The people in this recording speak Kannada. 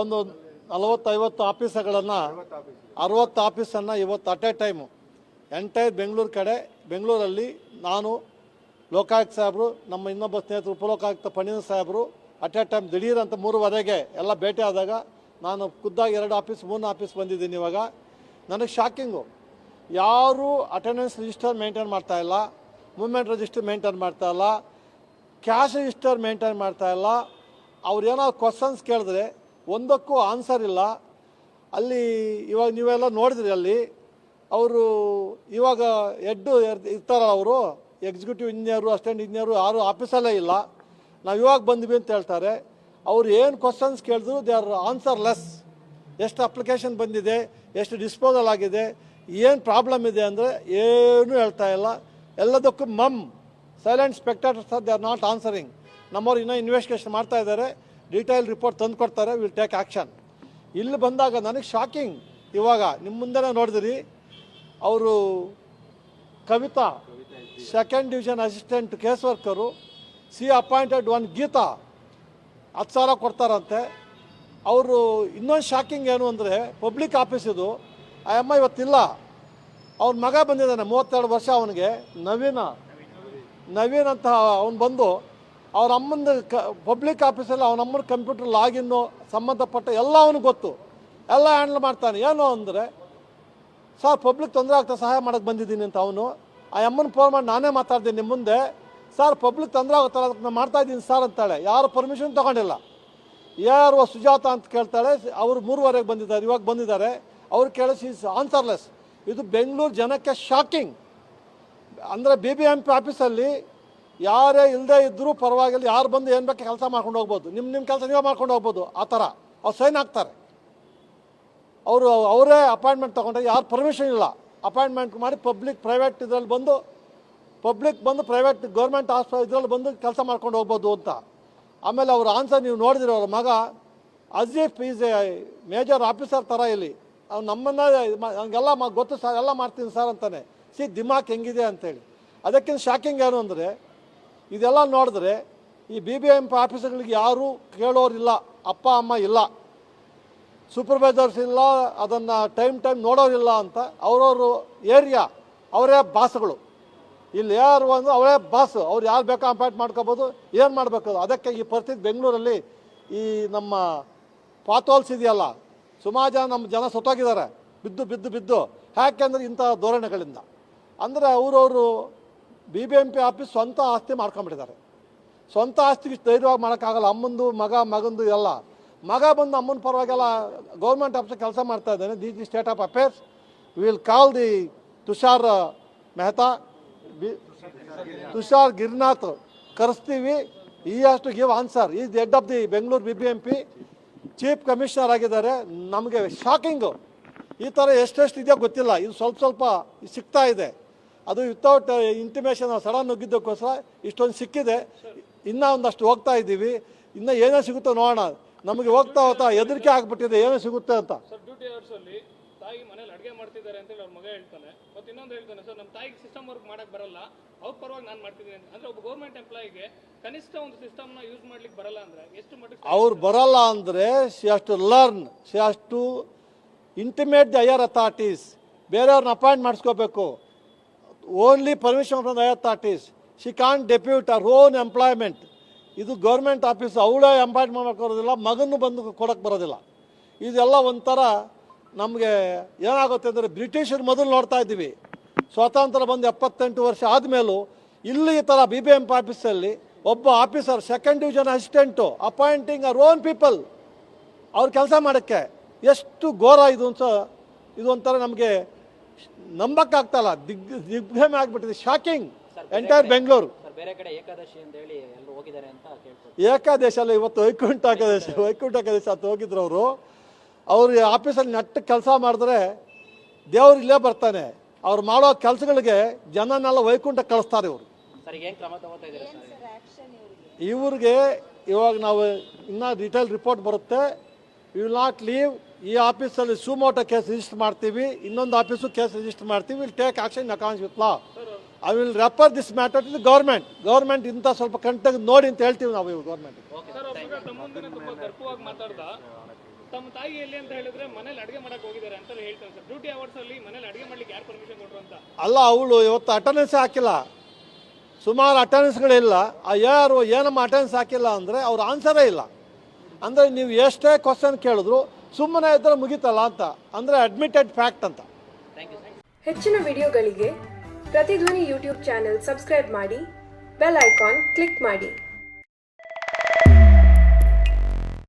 ಒಂದು ನಲವತ್ತೈವತ್ತು ಆಫೀಸ್ಗಳನ್ನು, ಅರವತ್ತು ಆಫೀಸನ್ನು ಇವತ್ತು at a time entire Bengaluru ಕಡೆ, ಬೆಂಗಳೂರಲ್ಲಿ ನಾನು ಲೋಕಾಯುಕ್ತ ಸಾಹೇಬರು, ನಮ್ಮ ಇನ್ನೊಬ್ಬ ಸ್ನೇಹಿತರು ಉಪಲೋಕಾಯುಕ್ತ ಪಣೀನ ಸಾಹೇಬರು ಅಟ್ ಎ ಟೈಮ್ ದಿಢೀರ್ ಅಂತ ಮೂರುವರೆಗೆ ಎಲ್ಲ ಭೇಟಿ ಆದಾಗ ನಾನು ಖುದ್ದಾಗಿ ಎರಡು ಆಫೀಸ್ ಮೂರು ಆಫೀಸ್ ಬಂದಿದ್ದೀನಿ ಇವಾಗ. ನನಗೆ ಶಾಕಿಂಗು. ಯಾರು ಅಟೆಂಡೆನ್ಸ್ ರಿಜಿಸ್ಟರ್ ಮೇಂಟೈನ್ ಮಾಡ್ತಾ ಇಲ್ಲ ಮೂವ್ಮೆಂಟ್ ರಿಜಿಸ್ಟರ್ ಮೇಂಟೈನ್ ಮಾಡ್ತಾ ಇಲ್ಲ ಕ್ಯಾಶ್ ರಿಜಿಸ್ಟರ್ ಮೇಂಟೈನ್ ಮಾಡ್ತಾ ಇಲ್ಲ. ಅವ್ರು ಏನಾದ್ರು ಕ್ವಶನ್ಸ್ ಕೇಳಿದ್ರೆ ಒಂದಕ್ಕೂ ಆನ್ಸರ್ ಇಲ್ಲ. ಅಲ್ಲಿ ಇವಾಗ ನೀವೆಲ್ಲ ನೋಡಿದ್ರಿ ಅಲ್ಲಿ, ಅವರು ಇವಾಗ ಎಡ್ಡು ಇರ್ತಾರಲ್ಲ ಅವರು ಎಕ್ಸಿಕ್ಯೂಟಿವ್ ಇಂಜಿನಿಯರು ಅಸ್ಟೆಂಟ್ ಇಂಜಿನಿಯರು ಯಾರು ಆಫೀಸಲ್ಲೇ ಇಲ್ಲ. ನಾವು ಇವಾಗ ಬಂದ್ವಿ ಅಂತ ಹೇಳ್ತಾರೆ. ಅವ್ರು ಏನು ಕ್ವಶನ್ಸ್ ಕೇಳಿದ್ರು ದೇ ಆರ್ ಆನ್ಸರ್ ಲೆಸ್ ಎಷ್ಟು ಅಪ್ಲಿಕೇಶನ್ ಬಂದಿದೆ, ಎಷ್ಟು ಡಿಸ್ಪೋಸಲ್ ಆಗಿದೆ, ಏನು ಪ್ರಾಬ್ಲಮ್ ಇದೆ ಅಂದರೆ ಏನೂ ಹೇಳ್ತಾ ಇಲ್ಲ. ಎಲ್ಲದಕ್ಕೂ mum silent spectators they are not answering ನಮ್ಮವ್ರು ಇನ್ನೂ ಇನ್ವೆಸ್ಟಿಗೇಷನ್ ಮಾಡ್ತಾ ಇದ್ದಾರೆ. ಡೀಟೇಲ್ ರಿಪೋರ್ಟ್ ತಂದು ಕೊಡ್ತಾರೆ ವಿಲ್ ಟೇಕ್ ಆ್ಯಕ್ಷನ್ ಇಲ್ಲಿ ಬಂದಾಗ ನನಗೆ ಶಾಕಿಂಗ್ ಇವಾಗ ನಿಮ್ಮ ಮುಂದೆನೇ ನೋಡಿದ್ರಿ, ಅವರು Kavitha second division assistant case worker she appointed one Geetha ಹತ್ತು ಸಾವಿರ ಕೊಡ್ತಾರಂತೆ. ಅವರು ಇನ್ನೊಂದು ಶಾಕಿಂಗ್ ಏನು ಅಂದರೆ ಪಬ್ಲಿಕ್ ಆಫೀಸ್ ಇದು, ಆ ಅಮ್ಮ ಇವತ್ತಿಲ್ಲ. ಅವ್ನ ಮಗ ಬಂದಿದ್ದಾನೆ, ಮೂವತ್ತೆರಡು ವರ್ಷ ಅವನಿಗೆ, ನವೀನ. ನವೀನ್ ಅಂತ ಅವ್ನು ಬಂದು ಅವ್ರ ಅಮ್ಮಂದು ಕ ಪಬ್ಲಿಕ್ ಆಫೀಸಲ್ಲಿ ಅವನ ಅಮ್ಮನ ಕಂಪ್ಯೂಟರ್ ಲಾಗಿನ್ನು ಸಂಬಂಧಪಟ್ಟ ಎಲ್ಲ ಅವನಿಗೆ ಗೊತ್ತು. ಎಲ್ಲ ಹ್ಯಾಂಡಲ್ ಮಾಡ್ತಾನೆ. ಏನು ಅಂದರೆ, ಸರ್ ಪಬ್ಲಿಕ್ ತೊಂದರೆ ಆಗ್ತಾ ಸಹಾಯ ಮಾಡೋಕ್ಕೆ ಬಂದಿದ್ದೀನಿ ಅಂತ ಅವನು. ಆ ಅಮ್ಮನ ಫೋನ್ ಮಾಡಿ ನಾನೇ ಮಾತಾಡ್ತೀನಿ ನಿಮ್ಮ ಮುಂದೆ. ಸರ್ ಪಬ್ಲಿಕ್ ತೊಂದರೆ ಆಗುತ್ತಲ್ಲ ಅದಕ್ಕೆ ನಾನು ಮಾಡ್ತಾ ಇದ್ದೀನಿ ಸರ್ ಅಂತಾಳೆ. ಯಾರು ಪರ್ಮಿಷನ್ ತೊಗೊಂಡಿಲ್ಲ. ಯಾರು ಸುಜಾತ ಅಂತ ಕೇಳ್ತಾಳೆ. ಅವರು ಮೂರುವರೆಗೆ ಬಂದಿದ್ದಾರೆ. ಇವಾಗ ಬಂದಿದ್ದಾರೆ. ಅವ್ರು ಕೇಳಿಸಿ ಆನ್ಸರ್ಲೆಸ್ ಇದು ಬೆಂಗಳೂರು ಜನಕ್ಕೆ ಶಾಕಿಂಗ್ ಅಂದರೆ ಬಿ ಬಿ ಎಂ ಪಿ ಆಫೀಸಲ್ಲಿ ಯಾರೇ ಇಲ್ಲದೆ ಇದ್ದರೂ ಪರವಾಗಿಲ್ಲ, ಯಾರು ಬಂದು ಏನು ಬೇಕು ಕೆಲಸ ಮಾಡ್ಕೊಂಡು ಹೋಗ್ಬೋದು. ನಿಮ್ಮ ನಿಮ್ಮ ಕೆಲಸ ನೀವೇ ಮಾಡ್ಕೊಂಡು ಹೋಗ್ಬೋದು, ಆ ಥರ. ಅವ್ರು ಸೈನ್ ಹಾಕ್ತಾರೆ ಅವರು ಅವರೇ ಅಪಾಯಿಂಟ್ಮೆಂಟ್ ತೊಗೊಂಡ್ರೆ ಯಾರು ಪರ್ಮಿಷನ್ ಇಲ್ಲ. ಅಪಾಯಿಂಟ್ಮೆಂಟ್ ಮಾಡಿ ಪಬ್ಲಿಕ್ ಪ್ರೈವೇಟ್ ಇದರಲ್ಲಿ ಬಂದು ಪಬ್ಲಿಕ್ ಬಂದು ಪ್ರೈವೇಟ್ ಗೌರ್ಮೆಂಟ್ ಹಾಸ್ಪಿಟಲ್ ಇದರಲ್ಲಿ ಬಂದು ಕೆಲಸ ಮಾಡ್ಕೊಂಡು ಹೋಗ್ಬೋದು ಅಂತ. ಆಮೇಲೆ ಅವ್ರ ಆನ್ಸರ್ ನೀವು ನೋಡಿದಿರೋ ಅವ್ರ ಮಗ Ajeef is a major officer ಥರ ಇಲ್ಲಿ. ಅವ್ನು ನಮ್ಮನ್ನ ಹಂಗೆಲ್ಲ ಗೊತ್ತು ಸರ್ ಎಲ್ಲ ಮಾಡ್ತೀನಿ ಸರ್ ಅಂತಾನೆ. ಸಿ ದಿಮಾಕ್ ಹೆಂಗಿದೆ ಅಂತೇಳಿ. ಅದಕ್ಕಿಂತ ಶಾಕಿಂಗ್ ಏನು ಅಂದರೆ ಇದೆಲ್ಲ ನೋಡಿದ್ರೆ ಈ ಬಿ ಬಿ ಎಂ ಪಿ ಆಫೀಸ್ಗಳಿಗೆ ಯಾರೂ ಕೇಳೋರಿಲ್ಲ, ಅಪ್ಪ, ಅಮ್ಮ ಇಲ್ಲ. ಸೂಪರ್ವೈಸರ್ಸ್ ಇಲ್ಲ, ಅದನ್ನು ಟೈಮ್ ಟೈಮ್ ನೋಡೋರಿಲ್ಲ ಅಂತ ಅವರವರು ಏರಿಯಾ, ಅವರೇ ಬಾಸ್ಗಳು ಇಲ್ಲಿ ಯಾರು ಒಂದು ಅವರೇ ಬಾಸ್ ಅವ್ರು ಯಾರು ಬೇಕೋ ಅಪಾಯಿಂಟ್ ಮಾಡ್ಕೋಬೋದು, ಏನು ಮಾಡಬೇಕು ಅದಕ್ಕೆ ಈ ಪರಿಸ್ಥಿತಿ ಬೆಂಗಳೂರಲ್ಲಿ ಈ ನಮ್ಮ ಪಾತೋಲ್ಸ್ ಇದೆಯಲ್ಲ, ಸುಮಾರು ಜನ ನಮ್ಮ ಜನ ಸತ್ತೋಗಿದ್ದಾರೆ, ಬಿದ್ದು ಬಿದ್ದು ಬಿದ್ದು. ಯಾಕೆಂದ್ರೆ ಇಂಥ ಧೋರಣೆಗಳಿಂದ. ಅಂದರೆ ಅವರವರು B B M P office ಸ್ವಂತ ಆಸ್ತಿ ಮಾಡ್ಕೊಂಬಿಟ್ಟಿದ್ದಾರೆ ಸ್ವಂತ ಆಸ್ತಿಗೆ ಧೈರ್ಯವಾಗಿ ಮಾಡೋಕ್ಕಾಗಲ್ಲ. ಅಮ್ಮಂದು, ಮಗ, ಮಗಂದು ಎಲ್ಲ. ಮಗ ಬಂದು ಅಮ್ಮನ ಪರವಾಗೆಲ್ಲ ಗೌರ್ಮೆಂಟ್ ಆಫೀಸ್ ಕೆಲಸ ಮಾಡ್ತಾ ಇದ್ದಾನೆ. The the state of affairs will call the Tushar Mehta, B- Tushar Girinath ಕರೆಸ್ತೀವಿ. ಈ ಅಷ್ಟು give answer is the head of the Bengaluru B B M P chief commissioner ಆಗಿದ್ದಾರೆ. ನಮಗೆ ಶಾಕಿಂಗು ಈ ಥರ ಎಷ್ಟೆಷ್ಟು ಇದೆಯೋ ಗೊತ್ತಿಲ್ಲ. ಇದು ಸ್ವಲ್ಪ ಸ್ವಲ್ಪ ಸಿಗ್ತಾ ಇದೆ. ಅದು ವಿತೌಟ್ ಇಂಟಿಮೇಷನ್ ಸಡನ್ ನುಗ್ಗಿದ್ದಕ್ಕೋಸ್ಕರ ಇಷ್ಟೊಂದು ಸಿಕ್ಕಿದೆ. ಇನ್ನೂ ಒಂದಷ್ಟು ಹೋಗ್ತಾ ಇದ್ದೀವಿ. ಇನ್ನೂ ಏನೋ ಸಿಗುತ್ತೋ ನೋಡೋಣ. ನಮಗೆ ಹೋಗ್ತಾ ಹೋಗ್ತಾ ಹೆದರಿಕೆ ಆಗಿಬಿಟ್ಟಿದೆ. ಏನೋ ಸಿಗುತ್ತೆ ಅಂತ. ಸರ್ ಡ್ಯೂಟಿ ಅವರ್ಸ್ ಅಲ್ಲಿ ತಾಯಿ ಮನೇಲಿ ಅಡುಗೆ ಮಾಡ್ತಿದ್ದಾರೆ ಅಂತೇಳಿ ಅವ್ರ ಮಗ ಹೇಳ್ತಾನೆ. ಮತ್ತೆ ಇನ್ನೊಂದು ಹೇಳ್ತಾನೆ ಸರ್ ನಮ್ಮ ತಾಯಿಗೆ ಸಿಸ್ಟಮ್ ವರ್ಕ್ ಮಾಡಕ್ ಬರಲ್ಲ. ಅವ್ರ ಪರವಾಗಿ ನಾನು ಮಾಡ್ತಿದ್ದೀನಿ ಅಂತ. ಅಂದ್ರೆ ಒಬ್ಬ ಗೌರ್ಮೆಂಟ್ ಎಂಪ್ಲಾಯಿಗೆ ಕನಿಷ್ಠ ಒಂದು ಸಿಸ್ಟಮ್ನ ಯೂಸ್ ಮಾಡ್ಲಿಕ್ಕೆ ಬರಲ್ಲ ಅಂದ್ರೆ ಎಷ್ಟು ಮಟ್ಟಿಗೆ ಅವ್ರು ಬರಲ್ಲ ಅಂದರೆ she has to learn she has to intimate the higher authorities ಬೇರೆಯವ್ರನ್ನ appoint ಮಾಡಿಸ್ಕೋಬೇಕು. Only permission from the authorities she can depute our own employment ಇದು ಗೌರ್ಮೆಂಟ್ ಆಫೀಸ್ ಅವಳೇ ಎಂಪಾಯಿಂಟ್ ಮಾಡೋಕೆ ಬರೋದಿಲ್ಲ ಮಗನ್ನು ಬಂದು ಕೊಡೋಕ್ಕೆ ಬರೋದಿಲ್ಲ. ಇದೆಲ್ಲ ಒಂಥರ ನಮಗೆ ಏನಾಗುತ್ತೆ ಅಂದರೆ ಬ್ರಿಟಿಷರು ಮೊದಲು ನೋಡ್ತಾ ಇದ್ದೀವಿ. ಸ್ವಾತಂತ್ರ್ಯ ಬಂದು ಎಪ್ಪತ್ತೆಂಟು ವರ್ಷ ಆದಮೇಲೂ ಇಲ್ಲಿ ಈ ಥರ ಬಿ ಬಿ ಎಂ ಪಿ ಆಫೀಸಲ್ಲಿ ಒಬ್ಬ officer second division assistant appointing our own people ಅವ್ರ ಕೆಲಸ ಮಾಡೋಕ್ಕೆ ಎಷ್ಟು ಘೋರ ಇದು ಅಂತ, ಇದು ಒಂಥರ ನಮಗೆ ನಂಬಕ್ಕಾಗ್ತಲ್ಲ ದಿಗ್ ದಿಗ್ಭ್ರಮೆ ಆಗ್ಬಿಟ್ಟಿದೆ. ಶಾಕಿಂಗ್ ಎಂಟೈರ್ ಬೆಂಗಳೂರು ಸರ್ ಬೇರೆ ಕಡೆ ಏಕಾದಶಿ ಅಂತ ಹೇಳಿ ಎಲ್ಲರೂ ಹೋಗಿದ್ದಾರೆ ಅಂತ ಕೇಳ್ಬೋದು ಏಕಾದೇಶ ಅಲ್ಲ ಇವತ್ತು ವೈಕುಂಠ ಏಕಾದಶಿ ವೈಕುಂಠ ಏಕಾದಶಿ. ಅಂತ ಹೋಗಿದ್ರು ಅವರು. ಅವರು ಆಫೀಸಲ್ಲಿ ನೆಟ್ಟ ಕೆಲಸ ಮಾಡಿದ್ರೆ ದೇವ್ರು ಇಲ್ಲೇ ಬರ್ತಾನೆ. ಅವ್ರು ಮಾಡೋ ಕೆಲಸಗಳಿಗೆ ಜನನೆಲ್ಲ ವೈಕುಂಠ ಕಳಿಸ್ತಾರೆ ಇವರು. ಸರ್ ಈಗ ಏನು ಕ್ರಮ ತಗೋತಾ ಇದ್ದೀರಾ ಸರ್ ಇವ್ರಿಗೆ? ಇವಾಗ ನಾವು ಇನ್ನೂ ಡೀಟೇಲ್ ರಿಪೋರ್ಟ್ ಬರುತ್ತೆ. ಯು ವಿಲ್ ನಾಟ್ ಲೀವ್ ಈ ಆಫೀಸಲ್ಲಿ ಸುಮೋಟೋ ಕೇಸ್ ರಿಜಿಸ್ಟರ್ ಮಾಡ್ತೀವಿ. ಇನ್ನೊಂದು ಆಫೀಸು ಕೇಸ್ ರಿಜಿಸ್ಟರ್ ಮಾಡ್ತೀವಿ. Will take action accounts with law I will refer this matter to the government government ಇಂಥ ಸ್ವಲ್ಪ ಕಂಟಾಗಿ ನೋಡಿ ಅಂತ ಹೇಳ್ತೀವಿ ನಾವು ಇವ್ರು ಗೌರ್ಮೆಂಟ್ ತಮ್ಮ ತಾಯಿ ಎಲ್ಲಿ ಅಂತ ಹೇಳಿದ್ರೆ ಮನೇಲಿ ಅಡುಗೆ ಮಾಡಕ್ಕೆ ಹೋಗಿದ್ದಾರೆ ಅಂತ ಹೇಳ್ತಾರೆ ಸರ್ ಡ್ಯೂಟಿ ಅವರ್ಸ್ ಅಲ್ಲಿ ಮನೇಲಿ ಅಡುಗೆ ಮಾಡ್ಲಿಕ್ಕೆ ಯಾರು ಪರ್ಮಿಷನ್ ಅಂತ? ಅಲ್ಲ ಅವಳು ಇವತ್ತು ಅಟೆಂಡೆನ್ಸ್ ಹಾಕಿಲ್ಲ. ಸುಮಾರು ಅಟೆಂಡೆನ್ಸ್ಗಳಿಲ್ಲ ಆ ಯಾರು ಏನಮ್ಮ ಅಟೆಂಡೆನ್ಸ್ ಹಾಕಿಲ್ಲ ಅಂದರೆ ಅವ್ರ ಆನ್ಸರೇ ಇಲ್ಲ. ಅಂದರೆ ನೀವು ಎಷ್ಟೇ ಕ್ವಶನ್ ಕೇಳಿದ್ರು ಸುಮ್ಮನೆ ಇದ್ರೆ ಮುಗಿತಲ್ಲ ಅಂತ. ಅಂದರೆ ಅಡ್ಮಿಟೆಡ್ ಫ್ಯಾಕ್ಟ್ ಅಂತ. ಥ್ಯಾಂಕ್ ಯು ಸರ್ ಹೆಚ್ಚಿನ ವಿಡಿಯೋಗಳಿಗೆ ಪ್ರತಿಧ್ವನಿ ಯೂಟ್ಯೂಬ್ ಚಾನೆಲ್ ಸಬ್ಸ್ಕ್ರೈಬ್ ಮಾಡಿ ಬೆಲ್ ಐಕಾನ್ ಕ್ಲಿಕ್ ಮಾಡಿ.